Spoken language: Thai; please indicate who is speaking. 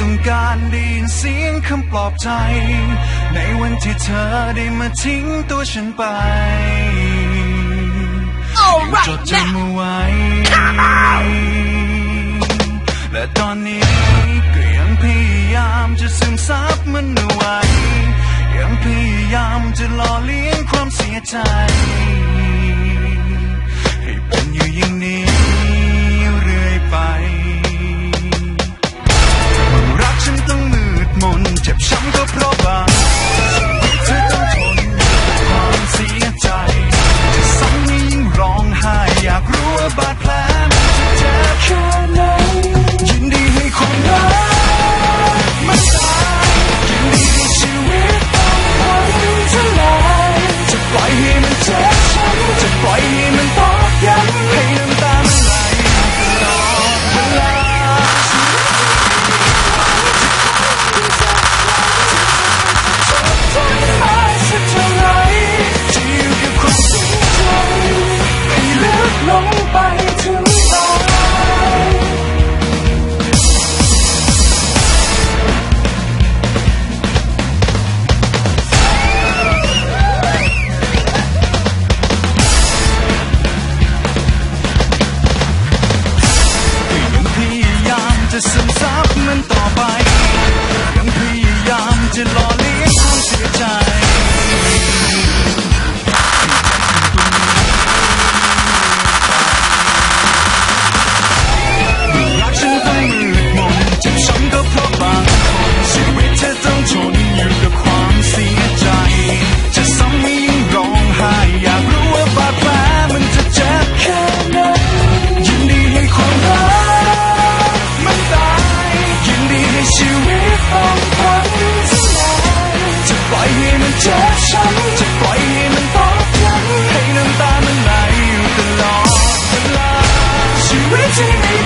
Speaker 1: ต้องการดีนเสียงคำปลอบใจ ในวันที่เธอได้มาทิ้งตัวฉันไป
Speaker 2: ยัง
Speaker 1: จดจำเอาไว้ และตอนนี้ก็ยังพยายามจะซึมซับมันเอาไว้ ยังพยายามจะหล่อเลี้ยงความเสียใจ ฉันจะปล่อยให้มันตกหลังให้น้ำตามันไหลอยู่ตลอดเวลาชีวิตที่ไม่